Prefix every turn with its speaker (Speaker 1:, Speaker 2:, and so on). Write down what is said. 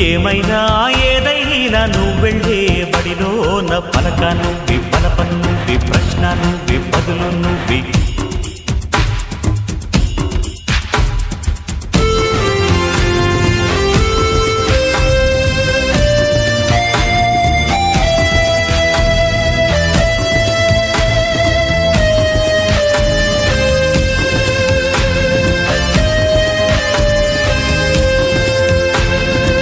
Speaker 1: ఏమైనా ఏదైనా నువ్వు వెళ్ళే నా పలక నువ్వి బలపం నువ్వి ప్రశ్న నువ్వి బదులు